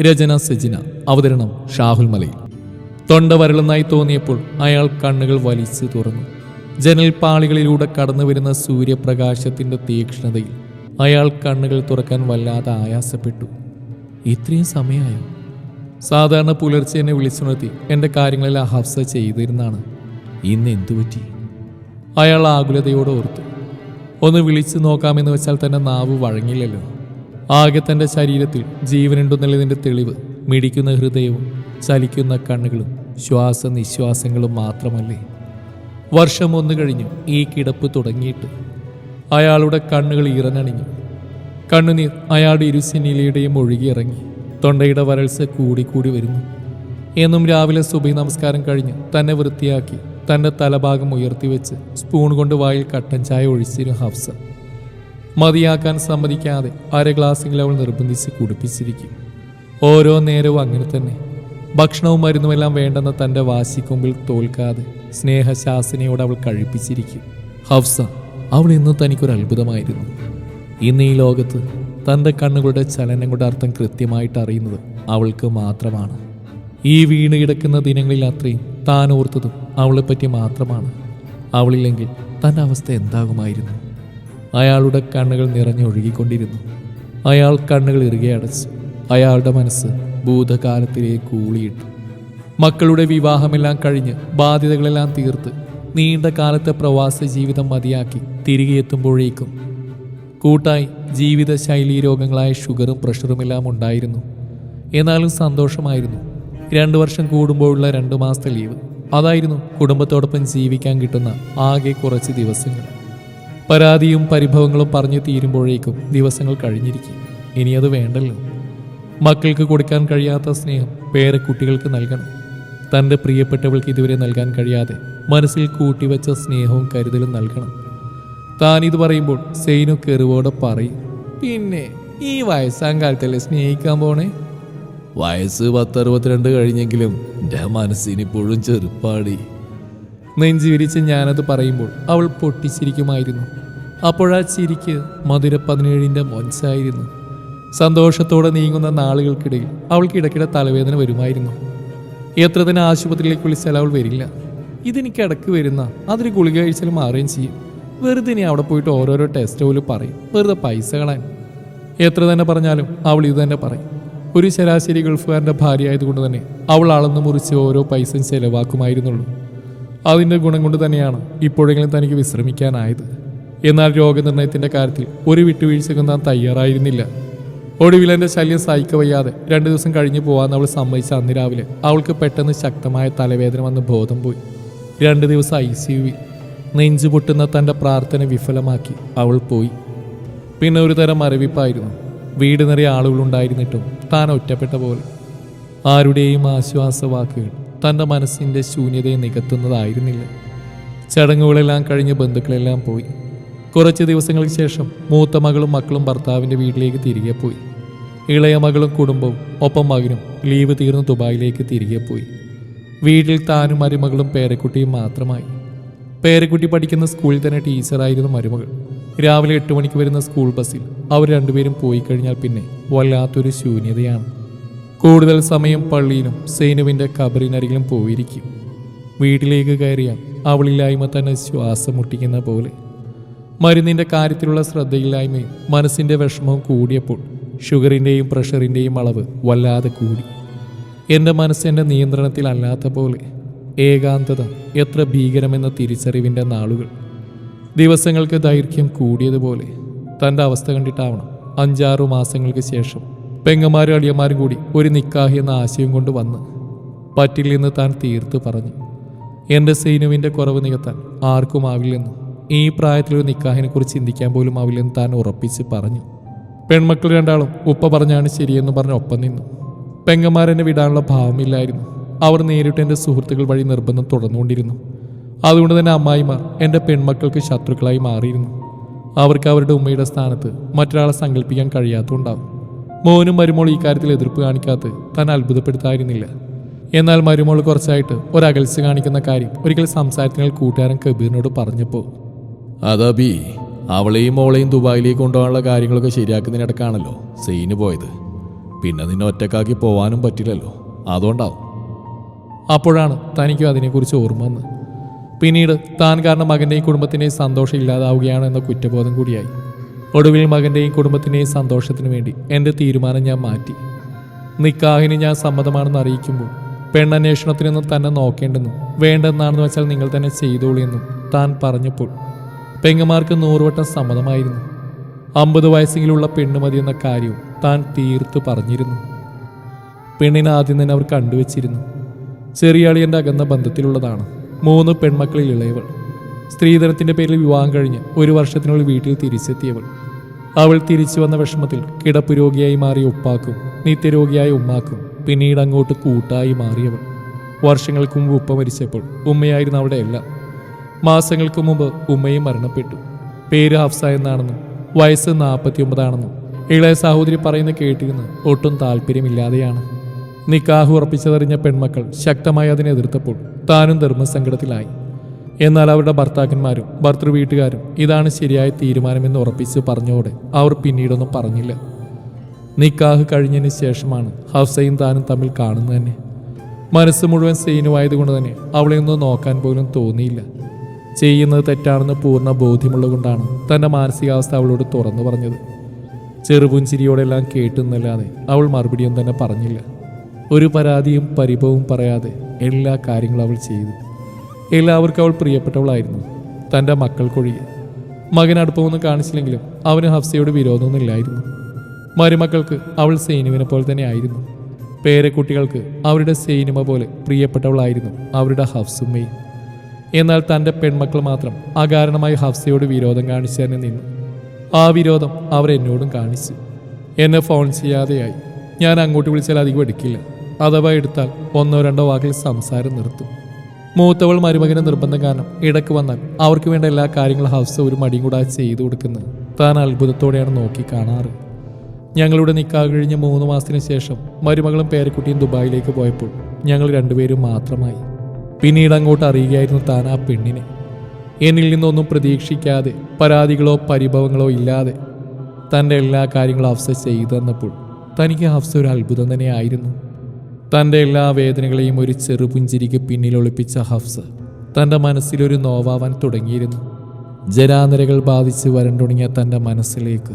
രചന സജിന. അവതരണം ഷാഹുൽ മലയിൽ തൊണ്ട വരളുന്നായി തോന്നിയപ്പോൾ അയാൾ കണ്ണുകൾ വലിച്ചു തുറന്നു. ജനൽ പാളികളിലൂടെ കടന്നു വരുന്ന സൂര്യപ്രകാശത്തിന്റെ തീക്ഷ്ണതയിൽ അയാൾ കണ്ണുകൾ തുറക്കാൻ വല്ലാതെ ആയാസപ്പെട്ടു. ഇത്രയും സമയമായോ? സാധാരണ പുലർച്ചെ എന്നെ വിളിച്ചുണർത്തി എന്റെ കാര്യങ്ങളെല്ലാം ഹഫ്സ ചെയ്തിരുന്നാണ് ഇന്ന് എന്തു പറ്റി? അയാൾ ആകുലതയോടെ ഓർത്തു. ഒന്ന് വിളിച്ചു നോക്കാമെന്ന് വെച്ചാൽ തന്നെ നാവ് വഴങ്ങില്ലല്ലോ. ആകെ തന്റെ ശരീരത്തിൽ ജീവനുണ്ടെന്നുള്ളതിന്റെ തെളിവ് മിടിക്കുന്ന ഹൃദയവും ചലിക്കുന്ന കണ്ണുകളും ശ്വാസ നിശ്വാസങ്ങളും മാത്രമല്ലേ. വർഷം ഒന്ന് കഴിഞ്ഞു ഈ കിടപ്പ് തുടങ്ങിയിട്ട് അയാളുടെ കണ്ണുകൾ ഇറങ്ങണിഞ്ഞു കണ്ണുനീർ അയാളുടെ ഇരുസിനിലയുടെയും ഒഴുകിയിറങ്ങി തൊണ്ടയുടെ വരൾച്ച കൂടിക്കൂടി വരുന്നു. എന്നും രാവിലെ സുബി നമസ്കാരം കഴിഞ്ഞ് തന്നെ വൃത്തിയാക്കി തന്റെ തലഭാഗം ഉയർത്തിവെച്ച് സ്പൂൺ കൊണ്ട് വായിൽ കട്ടൻ ചായ ഒഴിച്ചിരുന്നു ഹഫ്സ. മതിയാക്കാൻ സമ്മതിക്കാതെ അര ഗ്ലാസ്സെങ്കിലും അവൾ നിർബന്ധിച്ച് കുടിപ്പിച്ചിരിക്കും. ഓരോ നേരവും അങ്ങനെ തന്നെ. ഭക്ഷണവും മരുന്നുമെല്ലാം വേണ്ടെന്ന തന്റെ വാശിക്കൊമ്പിൽ തോൽക്കാതെ സ്നേഹശാസനയോട് അവൾ കഴിപ്പിച്ചിരിക്കും. ഹഫ്സ അവൾ ഇന്ന് തനിക്കൊരു അത്ഭുതമായിരുന്നു. ഇന്ന് ഈ ലോകത്ത് തന്റെ കണ്ണുകളുടെ ചലനങ്ങളുടെ അർത്ഥം കൃത്യമായിട്ട് അറിയുന്നത് അവൾക്ക് മാത്രമാണ്. ഈ വീണ് കിടക്കുന്ന ദിനങ്ങളിൽ അത്രയും താൻ ഓർത്തതും അവളെപ്പറ്റി മാത്രമാണ്. അവളില്ലെങ്കിൽ തന്റെ അവസ്ഥ എന്താകുമായിരുന്നു? അയാളുടെ കണ്ണുകൾ നിറഞ്ഞൊഴുകിക്കൊണ്ടിരുന്നു അയാൾ കണ്ണുകൾ ഇറുകെ അടച്ചു അയാളുടെ മനസ്സ് ഭൂതകാലത്തിലേക്ക് ഊളിയിട്ടു. മക്കളുടെ വിവാഹമെല്ലാം കഴിഞ്ഞ് ബാധ്യതകളെല്ലാം തീർത്ത് നീണ്ട കാലത്തെ പ്രവാസ ജീവിതം മതിയാക്കി തിരികെ എത്തുമ്പോഴേക്കും കൂട്ടായി ജീവിതശൈലീ രോഗങ്ങളായ ഷുഗറും പ്രഷറുമെല്ലാം ഉണ്ടായിരുന്നു. എന്നാലും സന്തോഷമായിരുന്നു. രണ്ടു വർഷം കൂടുമ്പോഴുള്ള രണ്ടു മാസത്തെ ലീവ്. അതായിരുന്നു കുടുംബത്തോടൊപ്പം ജീവിക്കാൻ കിട്ടുന്ന ആകെ കുറച്ച് ദിവസങ്ങൾ. പരാതിയും പരിഭവങ്ങളും പറഞ്ഞു തീരുമ്പോഴേക്കും ദിവസങ്ങൾ കഴിഞ്ഞിരിക്കും. ഇനി അത് വേണ്ടല്ലോ. മക്കൾക്ക് കൊടുക്കാൻ കഴിയാത്ത സ്നേഹം പേരക്കുട്ടികൾക്ക് നൽകണം. തന്റെ പ്രിയപ്പെട്ടവൾക്ക് ഇതുവരെ നൽകാൻ കഴിയാതെ മനസ്സിൽ കൂട്ടിവെച്ച സ്നേഹവും കരുതലും നൽകണം. താൻ ഇത് പറയുമ്പോൾ സെയിനു കെറിവോടെ പറയും പിന്നെ ഈ വയസ്സാം കാലത്തല്ലേ സ്നേഹിക്കാൻ പോണേ? വയസ്സ് പത്തറുപത്തിരണ്ട് കഴിഞ്ഞെങ്കിലും എന്റെ മനസ്സിനിപ്പോഴും ചെറുപ്പാടി. നെഞ്ചു വിരിച്ച് ഞാനത് പറയുമ്പോൾ അവൾ പൊട്ടിച്ചിരിക്കുമായിരുന്നു. അപ്പോഴാ ചിരിക്ക് മധുര പതിനേഴിന്റെ മൊൻസായിരുന്നു സന്തോഷത്തോടെ നീങ്ങുന്ന നാളുകൾക്കിടയിൽ അവൾക്ക് ഇടയ്ക്കിടെ തലവേദന വരുമായിരുന്നു. എത്ര തന്നെ ആശുപത്രിയിലേക്ക് വിളിച്ചാൽ അവൾ വരില്ല. ഇതെനിക്ക് ഇടയ്ക്ക് വരുന്ന അതൊരു ഗുളിക കഴിച്ചാൽ മാറുകയും ചെയ്യും. വെറുതെ ഇനി അവിടെ പോയിട്ട് ഓരോരോ ടെസ്റ്റ് പോലും പറയും. വെറുതെ പൈസ കളയാൻ. എത്ര തന്നെ പറഞ്ഞാലും അവൾ ഇത് തന്നെ പറയും. ഒരു ശരാശരി ഗൾഫുകാരന്റെ ഭാര്യ ആയതുകൊണ്ട് തന്നെ അവൾ അളന്നു മുറിച്ച് ഓരോ പൈസയും ചെലവാക്കുമായിരുന്നുള്ളൂ. അതിന്റെ ഗുണം കൊണ്ട് തന്നെയാണ് ഇപ്പോഴെങ്കിലും തനിക്ക് വിശ്രമിക്കാനായത്. എന്നാൽ രോഗനിർണയത്തിന്റെ കാര്യത്തിൽ ഒരു വിട്ടുവീഴ്ചയ്ക്കും താൻ തയ്യാറായിരുന്നില്ല. ഒടുവിൽ എന്റെ ശല്യം സഹിക്ക വയ്യാതെ രണ്ടു ദിവസം കഴിഞ്ഞു പോകാമെന്ന് അവൾ സമ്മതിച്ച അന്ന് രാവിലെ അവൾക്ക് പെട്ടെന്ന് ശക്തമായ തലവേദന വന്ന് ബോധം പോയി. രണ്ട് ദിവസം ഐ സി യുവിൽ നെഞ്ചു പൊട്ടുന്ന തന്റെ പ്രാർത്ഥന വിഫലമാക്കി അവൾ പോയി. പിന്നെ ഒരു തരം മരവിപ്പായിരുന്നു വീട് നിറയെ ആളുകളുണ്ടായിരുന്നിട്ടും താൻ ഒറ്റപ്പെട്ട പോലെ. ആരുടെയും ആശ്വാസവാക്കുകൾ തന്റെ മനസ്സിന്റെ ശൂന്യതയെ നികത്തുന്നതായിരുന്നില്ല. ചടങ്ങുകളെല്ലാം കഴിഞ്ഞ് ബന്ധുക്കളെല്ലാം പോയി. കുറച്ച് ദിവസങ്ങൾക്ക് ശേഷം മൂത്ത മകളും മക്കളും ഭർത്താവിന്റെ വീട്ടിലേക്ക് തിരികെ പോയി. ഇളയ മകളും കുടുംബവും ഒപ്പം മകനും ലീവ് തീർന്ന് ദുബായിലേക്ക് തിരികെ പോയി. വീട്ടിൽ താനും മരുമകളും പേരക്കുട്ടിയും മാത്രമായി. പേരക്കുട്ടി പഠിക്കുന്ന സ്കൂളിൽ തന്നെ ടീച്ചറായിരുന്നു മരുമകൾ. രാവിലെ എട്ട് മണിക്ക് വരുന്ന സ്കൂൾ ബസ്സിൽ അവർ രണ്ടുപേരും പോയി കഴിഞ്ഞാൽ പിന്നെ വല്ലാത്തൊരു ശൂന്യതയാണ്. കൂടുതൽ സമയം പള്ളിയിലും സൈനുവിന്റെ കബറിനരികിലും പോയിരിക്കും. വീട്ടിലേക്ക് കയറിയാൽ അവളില്ലായ്മ തന്നെ ശ്വാസം മുട്ടിക്കുന്ന പോലെ. മരുന്നിന്റെ കാര്യത്തിലുള്ള ശ്രദ്ധയില്ലായ്മയും മനസ്സിന്റെ വിഷമവും കൂടിയപ്പോൾ ഷുഗറിന്റെയും പ്രഷറിന്റെയും അളവ് വല്ലാതെ കൂടി. എന്റെ മനസ്സിന്റെ നിയന്ത്രണത്തിലല്ലാത്ത പോലെ ഏകാന്തത എത്ര ഭീകരമെന്ന തിരിച്ചറിവിന്റെ നാളുകൾ. ദിവസങ്ങൾക്ക് ദൈർഘ്യം കൂടിയതുപോലെ തന്റെ അവസ്ഥ കണ്ടിട്ടാവണം അഞ്ചാറു മാസങ്ങൾക്ക് ശേഷം പെങ്ങന്മാരും അടിയന്മാരും കൂടി ഒരു നിക്കാഹി എന്ന ആശയം കൊണ്ട് വന്ന് പറ്റില്ലെന്ന് താൻ തീർത്ത് പറഞ്ഞു. എന്റെ സൈനുവിന്റെ കുറവ് നികത്താൻ ആർക്കും ആവില്ലെന്ന് ഈ പ്രായത്തിലൊരു നിക്കാഹിനെ കുറിച്ച് ചിന്തിക്കാൻ പോലും ആവില്ലെന്ന് താൻ ഉറപ്പിച്ച് പറഞ്ഞു. പെൺമക്കൾ രണ്ടാളും ഉപ്പ പറഞ്ഞാണ് ശരിയെന്ന് പറഞ്ഞ് ഒപ്പം നിന്നു. പെങ്ങന്മാരെന്നെ വിടാനുള്ള ഭാവമില്ലായിരുന്നു അവർ നേരിട്ട് എന്റെ സുഹൃത്തുക്കൾ വഴി നിർബന്ധം തുടർന്നുകൊണ്ടിരുന്നു. അതുകൊണ്ട് തന്നെ അമ്മായിമാർ എന്റെ പെൺമക്കൾക്ക് ശത്രുക്കളായി മാറിയിരുന്നു. അവർക്ക് അവരുടെ ഉമ്മയുടെ സ്ഥാനത്ത് മറ്റൊരാളെ സങ്കല്പിക്കാൻ കഴിയാത്തതുണ്ടാവും. മോനും മരുമോളും ഈ കാര്യത്തിൽ എതിർപ്പ് കാണിക്കാത്ത താൻ അത്ഭുതപ്പെടുത്തായിരുന്നില്ല. എന്നാൽ മരുമോൾ കുറച്ചായിട്ട് ഒരകൽച്ച കാണിക്കുന്ന കാര്യം ഒരിക്കൽ സംസാരത്തിനാൽ കൂട്ടുകാരൻ കബീറിനോട് പറഞ്ഞപ്പോൾ അതാബി അവളെയും മോളെയും ദുബായിലേക്ക് കൊണ്ടുപോകാനുള്ള കാര്യങ്ങളൊക്കെ ശരിയാക്കുന്നതിനിടക്കാണല്ലോ സെയിന് പോയത്. പിന്നെ നിന്നെ ഒറ്റക്കാക്കി പോവാനും പറ്റില്ലല്ലോ. അതുകൊണ്ടാവും. അപ്പോഴാണ് തനിക്കും അതിനെക്കുറിച്ച് ഓർമ്മ വന്ന്. പിന്നീട് താൻ കാരണം മകന്റെയും കുടുംബത്തിന്റെയും സന്തോഷം ഇല്ലാതാവുകയാണ് എന്ന കുറ്റബോധം കൂടിയായി. ഒടുവിൽ മകന്റെയും കുടുംബത്തിന്റെയും സന്തോഷത്തിന് വേണ്ടി എന്റെ തീരുമാനം ഞാൻ മാറ്റി. നിക്കാഹിന് ഞാൻ സമ്മതമാണെന്ന് അറിയിക്കുമ്പോൾ പെണ്ണന്വേഷണത്തിനൊന്നും തന്നെ നോക്കേണ്ടെന്നും വേണ്ടെന്നാണെന്ന് വെച്ചാൽ നിങ്ങൾ തന്നെ ചെയ്തോളിയെന്നും താൻ പറഞ്ഞപ്പോൾ പെങ്ങന്മാർക്ക് നൂറുവട്ടം സമ്മതമായിരുന്നു. അമ്പത് വയസ്സെങ്കിലുള്ള പെണ്ണ് മതിയെന്ന കാര്യവും താൻ തീർത്ത് പറഞ്ഞിരുന്നു. പെണ്ണിനെ ആദ്യം തന്നെ അവർ കണ്ടുവച്ചിരുന്നു. ചെറിയാളി എന്റെ അകന്ന ബന്ധത്തിലുള്ളതാണ്. മൂന്ന് പെൺമക്കളിൽ ഇളയവൾ. സ്ത്രീധനത്തിന്റെ പേരിൽ വിവാഹം കഴിഞ്ഞ് ഒരു വർഷത്തിനുള്ളിൽ വീട്ടിൽ തിരിച്ചെത്തിയവൾ. അവൾ തിരിച്ചു വന്ന വിഷമത്തിൽ കിടപ്പ് രോഗിയായി മാറിയ ഉപ്പാക്കും നിത്യരോഗിയായ ഉമ്മാക്കും പിന്നീട് അങ്ങോട്ട് കൂട്ടായി മാറിയവൾ. വർഷങ്ങൾക്ക് മുമ്പ് ഉപ്പ മരിച്ചപ്പോൾ ഉമ്മയായിരുന്നു അവിടെ എല്ലാം മാസങ്ങൾക്ക് മുമ്പ് ഉമ്മയും മരണപ്പെട്ടു. പേര് ഹഫ്സ എന്നാണെന്നും വയസ്സ് നാൽപ്പത്തി ഒമ്പതാണെന്നും ഇളയ സഹോദരി പറയുന്ന കേട്ടിരുന്ന് ഒട്ടും താല്പര്യമില്ലാതെയാണ്. നിക്കാഹ് ഉറപ്പിച്ചതറിഞ്ഞ പെൺമക്കൾ ശക്തമായി അതിനെ എതിർത്തപ്പോൾ താനും ധർമ്മസങ്കടത്തിലായി. എന്നാൽ അവരുടെ ഭർത്താക്കന്മാരും ഭർത്തൃ വീട്ടുകാരും ഇതാണ് ശരിയായ തീരുമാനമെന്ന് ഉറപ്പിച്ച് പറഞ്ഞോടെ അവർ പിന്നീടൊന്നും പറഞ്ഞില്ല. നിക്കാഹ് കഴിഞ്ഞതിന് ശേഷമാണ് ഹഫ്സയും താനും തമ്മിൽ കാണുന്നത് തന്നെ. മനസ്സ് മുഴുവൻ സെയിനുമായതുകൊണ്ട് തന്നെ അവളെ ഒന്നും നോക്കാൻ പോലും തോന്നിയില്ല. ചെയ്യുന്നത് തെറ്റാണെന്ന് പൂർണ ബോധ്യമുള്ളതുകൊണ്ടാണ് തന്റെ മാനസികാവസ്ഥ അവളോട് തുറന്നു പറഞ്ഞത്. ചെറുപുഞ്ചിരിയോടെല്ലാം കേട്ടുന്നല്ലാതെ അവൾ മറുപടിയും തന്നെ പറഞ്ഞില്ല. ഒരു പരാതിയും പരിഭവവും പറയാതെ എല്ലാ കാര്യങ്ങളും അവൾ ചെയ്തു. എല്ലാവർക്കും അവൾ പ്രിയപ്പെട്ടവളായിരുന്നു. തന്റെ മക്കൾക്കൊഴികെ മകൻ അടുപ്പമൊന്നും കാണിച്ചില്ലെങ്കിലും അവന് ഹഫ്സയോട് വിരോധമൊന്നുമില്ലായിരുന്നു. മരുമക്കൾക്ക് അവൾ സൈനുവിനെ പോലെ തന്നെ ആയിരുന്നു. പേരക്കുട്ടികൾക്ക് അവരുടെ സൈനിമ പോലെ പ്രിയപ്പെട്ടവളായിരുന്നു അവരുടെ ഹഫ്സുമ്മയും. എന്നാൽ തന്റെ പെൺമക്കൾ മാത്രം അകാരണമായി ഹഫ്സയോട് വിരോധം കാണിച്ചു തന്നെ നിന്നു. ആ വിരോധം അവർ എന്നോടും കാണിച്ചു. എന്നെ ഫോൺ ചെയ്യാതെയായി. ഞാൻ അങ്ങോട്ട് വിളിച്ചാൽ അധികം എടുക്കില്ല. അഥവാ എടുത്താൽ ഒന്നോ രണ്ടോ വാക്കിൽ സംസാരം നിർത്തും. മൂത്തവൾ മരുമകന് നിർബന്ധം കാരണം ഇടയ്ക്ക് വന്നാൽ അവർക്ക് വേണ്ട എല്ലാ കാര്യങ്ങളും ഹൗസ് ഒരു മടിയും കൂടാതെ ചെയ്തു കൊടുക്കുന്നത്. താൻ അത്ഭുതത്തോടെയാണ് നോക്കി കാണാറ്. ഞങ്ങളുടെ നിക്കാഹ് കഴിഞ്ഞ് മൂന്ന് മാസത്തിന് ശേഷം മരുമകളും പേരക്കുട്ടിയും ദുബായിലേക്ക് പോയപ്പോൾ ഞങ്ങൾ രണ്ടുപേരും മാത്രമായി. പിന്നീട് അങ്ങോട്ട് അറിയുകയായിരുന്നു താൻ ആ പെണ്ണിനെ. എന്നിൽ നിന്നൊന്നും പ്രതീക്ഷിക്കാതെ പരാതികളോ പരിഭവങ്ങളോ ഇല്ലാതെ തന്റെ എല്ലാ കാര്യങ്ങളും ഹഫ്സ ചെയ്തു തന്നപ്പോൾ തനിക്ക് ഹഫ്സ ഒരു അത്ഭുതം തന്നെയായിരുന്നു തന്റെ എല്ലാ വേദനകളെയും ഒരു ചെറുപുഞ്ചിരിക്ക് പിന്നിൽ ഒളിപ്പിച്ച ഹഫ്സ് തന്റെ മനസ്സിലൊരു നോവാവാൻ തുടങ്ങിയിരുന്നു. ജരാനിരകൾ ബാധിച്ച് വരണ്ടുണങ്ങിയ തന്റെ മനസ്സിലേക്ക്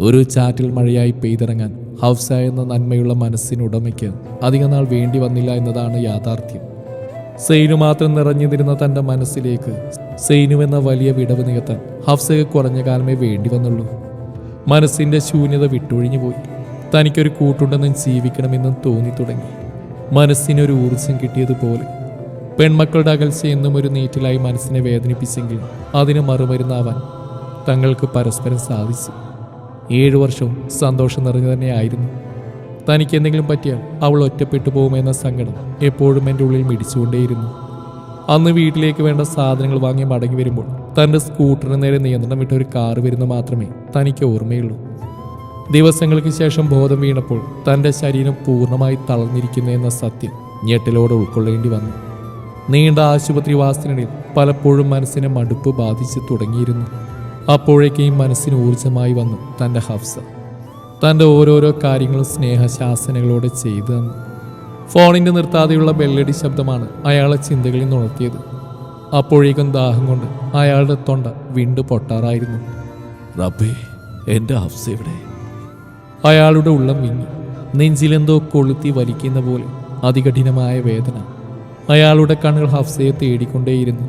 ഒരു ചാറ്റിൽ മഴയായി പെയ്തിറങ്ങാൻ ഹൗസ എന്ന നന്മയുള്ള മനസ്സിനുടമയ്ക്ക് അധികം നാൾ വേണ്ടി വന്നില്ല എന്നതാണ് യാഥാർത്ഥ്യം. സെയിനു മാത്രം നിറഞ്ഞിരുന്ന തന്റെ മനസ്സിലേക്ക് സെയിനു എന്ന വലിയ വിടവ് നികത്താൻ ഹഫ്സയ്ക്ക് കുറഞ്ഞ കാലമേ വേണ്ടി വന്നുള്ളൂ. മനസ്സിന്റെ ശൂന്യത വിട്ടൊഴിഞ്ഞു പോയി തനിക്കൊരു കൂട്ടുണ്ടെന്നും ജീവിക്കണമെന്നും തോന്നി തുടങ്ങി. മനസ്സിനൊരു ഊർജം കിട്ടിയതുപോലെ. പെൺമക്കളുടെ അകൽച്ച എന്നും ഒരു നീറ്റിലായി മനസ്സിനെ വേദനിപ്പിച്ചെങ്കിൽ അതിന് മറുമരുന്നാവാൻ തങ്ങൾക്ക് പരസ്പരം സാധിച്ചു. ഏഴു വർഷവും സന്തോഷം നിറഞ്ഞു തന്നെയായിരുന്നു തനിക്ക് എന്തെങ്കിലും പറ്റിയാൽ അവൾ ഒറ്റപ്പെട്ടു പോകുമെന്ന സങ്കടം എപ്പോഴും എന്റെ ഉള്ളിൽ മിടിച്ചുകൊണ്ടേയിരുന്നു. അന്ന് വീട്ടിലേക്ക് വേണ്ട സാധനങ്ങൾ വാങ്ങി മടങ്ങി വരുമ്പോൾ തന്റെ സ്കൂട്ടറിന് നേരെ നിയന്ത്രണം വിട്ട ഒരു കാറ് വരുന്ന മാത്രമേ തനിക്ക് ഓർമ്മയുള്ളൂ. ദിവസങ്ങൾക്ക് ശേഷം ബോധം വീണപ്പോൾ തന്റെ ശരീരം പൂർണമായി തളർന്നിരിക്കുന്നു എന്ന സത്യം ഞെട്ടലോടെ ഉൾക്കൊള്ളേണ്ടി വന്നു. നീണ്ട ആശുപത്രി വാസത്തിനിടയിൽ പലപ്പോഴും മനസ്സിനെ മടുപ്പ് ബാധിച്ചു തുടങ്ങിയിരുന്നു. അപ്പോഴേക്കും മനസ്സിന് ഊർജമായി വന്നു തന്റെ ഹഫ്സ. തന്റെ ഓരോരോ കാര്യങ്ങളും സ്നേഹശാസനകളോടെ ചെയ്തു തന്നു. ഫോണിന്റെ നിർത്താതെയുള്ള ബെല്ലടി ശബ്ദമാണ് അയാളെ ചിന്തകളിൽ നുണർത്തിയത് അപ്പോഴേക്കും ദാഹം കൊണ്ട് അയാളുടെ തൊണ്ട വിണ്ടു പൊട്ടാറായിരുന്നു. റബ്ബേ എന്റെ ഹഫ്സ എവിടെ? അയാളുടെ ഉള്ളം വിങ്ങി. നെഞ്ചിലെന്തോ കൊളുത്തി വലിക്കുന്ന പോലെ അതികഠിനമായ വേദന. അയാളുടെ കണ്ണുകൾ ഹഫ്സയെ തേടിക്കൊണ്ടേയിരുന്നു.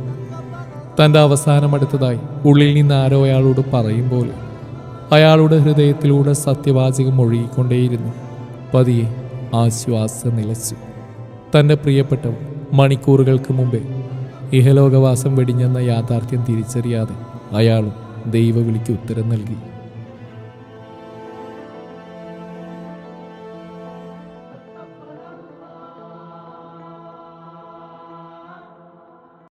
തന്റെ അവസാനം അടുത്തതായി ഉള്ളിൽ നിന്ന് ആരോ അയാളോട് പറയും പോലെ അയാളുടെ ഹൃദയത്തിലൂടെ സത്യവാചകം ഒഴുകിക്കൊണ്ടേയിരുന്നു. പതിയെ ആശ്വാസം നിലച്ചു. തന്റെ പ്രിയപ്പെട്ടവർ മണിക്കൂറുകൾക്ക് മുമ്പേ ഇഹലോകവാസം വെടിഞ്ഞെന്ന യാഥാർത്ഥ്യം തിരിച്ചറിയാതെ അയാളും ദൈവവിളിക്ക് ഉത്തരം നൽകി.